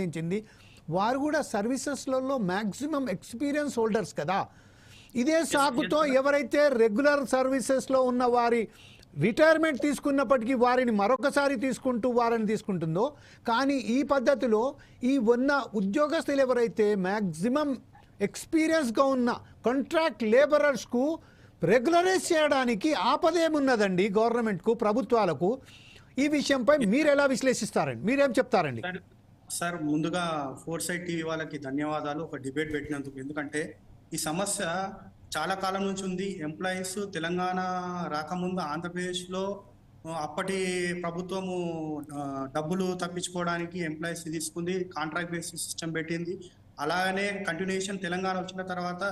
సంబంధించింది వారు కూడా సర్వీసెస్లలో మ్యాక్సిమం ఎక్స్పీరియన్స్ హోల్డర్స్ కదా. ఇదే సాకుతో ఎవరైతే రెగ్యులర్ సర్వీసెస్లో ఉన్న వారి రిటైర్మెంట్ తీసుకున్నప్పటికీ వారిని మరొకసారి తీసుకుంటూ వారిని తీసుకుంటుందో కానీ ఈ పద్ధతిలో ఈ ఉన్న ఉద్యోగస్తులు ఎవరైతే మ్యాక్సిమం ఎక్స్పీరియన్స్గా ఉన్న కాంట్రాక్ట్ లేబరర్స్కు రెగ్యులరైజ్ చేయడానికి ఆపదేమున్నదండి గవర్నమెంట్కు ప్రభుత్వాలకు? ఈ విషయంపై మీరు ఎలా విశ్లేషిస్తారండి? మీరేం చెప్తారండి? సార్ ముందుగా ఫోర్ సైడ్ టీవీ వాళ్ళకి ధన్యవాదాలు ఒక డిబేట్ పెట్టినందుకు. ఎందుకంటే ఈ సమస్య చాలా కాలం నుంచి ఉంది. ఎంప్లాయీస్ తెలంగాణ రాకముందు ఆంధ్రప్రదేశ్లో అప్పటి ప్రభుత్వము డబ్బులు తప్పించుకోవడానికి ఎంప్లాయీస్ తీసుకుంది కాంట్రాక్ట్ బేసిస్ సిస్టమ్ పెట్టింది. అలానే కంటిన్యూషన్ తెలంగాణ వచ్చిన తర్వాత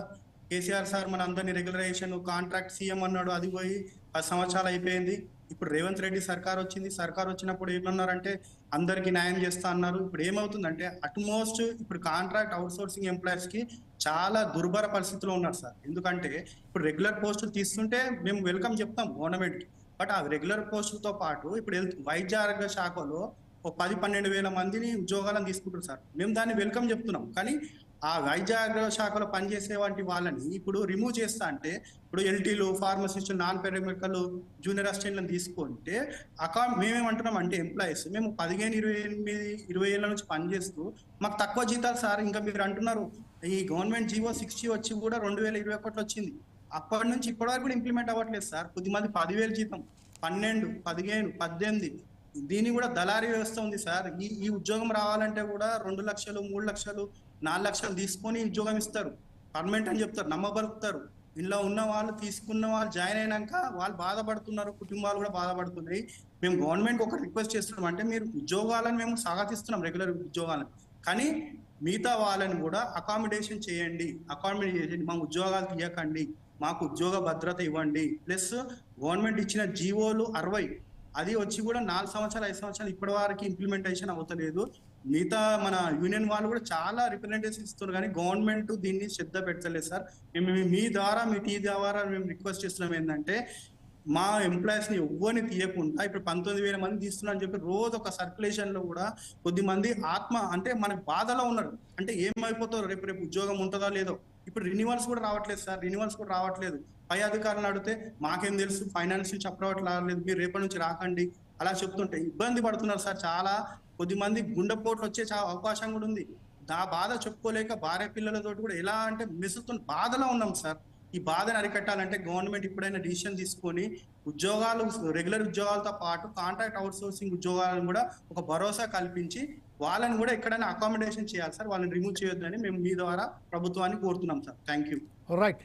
కేసీఆర్ సార్ మన అందరినీ రెగ్యులరైజేషన్ కాంట్రాక్ట్ సీఎం అన్నాడు అది పోయి పది సంవత్సరాలు అయిపోయింది. ఇప్పుడు రేవంత్ రెడ్డి సర్కార్ వచ్చింది. సర్కార్ వచ్చినప్పుడు ఏమన్నారంటే అందరికీ న్యాయం చేస్తా అన్నారు. ఇప్పుడు ఏమవుతుందంటే అట్మోస్ట్ ఇప్పుడు కాంట్రాక్ట్ అవుట్ సోర్సింగ్ ఎంప్లాయీస్కి చాలా దుర్భర పరిస్థితిలో ఉన్నారు సార్. ఎందుకంటే ఇప్పుడు రెగ్యులర్ పోస్టులు తీస్తుంటే మేము వెల్కమ్ చెప్తాం గవర్నమెంట్కి. బట్ ఆ రెగ్యులర్ పోస్టులతో పాటు ఇప్పుడు వైద్య ఆరోగ్య శాఖలో ఒక పది పన్నెండు వేల మందిని ఉద్యోగాలను తీసుకుంటారు సార్. మేము దాన్ని వెల్కమ్ చెప్తున్నాం. కానీ ఆ వైద్య శాఖలో పనిచేసే వంటి వాళ్ళని ఇప్పుడు రిమూవ్ చేస్తా అంటే ఇప్పుడు ఎల్టీలు ఫార్మసిస్ట్ నాన్ పెరమెడికల్ జూనియర్ అసిస్టెంట్లను తీసుకుంటే అకా మేమేమంటున్నాం అంటే ఎంప్లాయీస్ మేము పదిహేను ఇరవై ఎనిమిది ఇరవై ఏళ్ళ నుంచి పనిచేస్తూ మాకు తక్కువ జీతాలు సార్. ఇంకా మీరు అంటున్నారు ఈ గవర్నమెంట్ జీవో సిక్స్టీ వచ్చి కూడా రెండు వేల ఇరవై ఒకటిలో వచ్చింది. అప్పటి నుంచి ఇప్పటి వరకు కూడా ఇంప్లిమెంట్ అవ్వట్లేదు సార్. కొద్దిమంది పదివేలు జీతం. పన్నెండు పదిహేను పద్దెనిమిది దీని కూడా దళారీ వ్యవస్థ ఉంది సార్. ఈ ఈ ఉద్యోగం రావాలంటే కూడా రెండు లక్షలు మూడు లక్షలు నాలుగు లక్షలు తీసుకొని ఉద్యోగం ఇస్తారు. పర్మనెంట్ అని చెప్తారు నమ్మబలుగుతారు ఇంట్లో ఉన్న వాళ్ళు తీసుకున్న వాళ్ళు జాయిన్ అయినాక వాళ్ళు బాధపడుతున్నారు కుటుంబాలు కూడా బాధపడుతున్నాయి. మేము గవర్నమెంట్ ఒక రిక్వెస్ట్ చేస్తున్నాం. అంటే మీరు ఉద్యోగాలను మేము స్వాగతిస్తున్నాం రెగ్యులర్ ఉద్యోగాలను. కానీ మిగతా వాళ్ళని కూడా అకామిడేషన్ చేయండి అకామిడేషన్ చేయండి. మా ఉద్యోగాలు తీయకండి మాకు ఉద్యోగ భద్రత ఇవ్వండి. ప్లస్ గవర్నమెంట్ ఇచ్చిన జీవోలు అరవై అది వచ్చి కూడా నాలుగు సంవత్సరాలు ఐదు సంవత్సరాలు ఇప్పటి వరకు ఇంప్లిమెంటేషన్ అవుతలేదు. మిగతా మన యూనియన్ వాళ్ళు కూడా చాలా రిప్రజెంటేషన్ ఇస్తున్నారు కానీ గవర్నమెంట్ దీన్ని శ్రద్ధ పెట్టలేదు సార్. మేము మీ- ద్వారా మీ టీ ద్వారా మేము రిక్వెస్ట్ చేస్తున్నాం ఏంటంటే మా ఎంప్లాయీస్ని ఎవ్వరిని తీయకుండా ఇప్పుడు పంతొమ్మిది వేల మంది తీస్తున్నారని చెప్పి రోజు ఒక సర్క్యులేషన్లో కూడా కొద్ది మంది ఆత్మ అంటే మన బాధలో ఉన్నారు. అంటే ఏమైపోతారు? రేపు రేపు ఉద్యోగం ఉంటుందో లేదో? ఇప్పుడు రినివల్స్ కూడా రావట్లేదు సార్. రినివల్స్ కూడా రావట్లేదు. పై అధికారులను అడిగితే మాకేం తెలుసు ఫైనాన్స్ నుంచి రాలేదు మీరు రేపటి నుంచి రాకండి. అలా చెప్తుంటే ఇబ్బంది పడుతున్నారు సార్ చాలా కొద్ది మంది. గుండెపోట్లు వచ్చే అవకాశం కూడా ఉంది. దా బాధ చెప్పుకోలేక భార్య పిల్లలతో కూడా ఎలా అంటే మెసుతున్న బాధలో ఉన్నాం సార్. ఈ బాధను అరికట్టాలంటే గవర్నమెంట్ ఇప్పుడైనా డిసిషన్ తీసుకొని ఉద్యోగాలు రెగ్యులర్ ఉద్యోగాలతో పాటు కాంట్రాక్ట్ అవుట్ సోర్సింగ్ ఉద్యోగాలను కూడా ఒక భరోసా కల్పించి వాళ్ళని కూడా ఎక్కడైనా అకామిడేషన్ చేయాలి సార్. వాళ్ళని రిమూవ్ చేయొద్దని మేము మీ ద్వారా ప్రభుత్వాన్ని కోరుతున్నాం సార్. Thank you right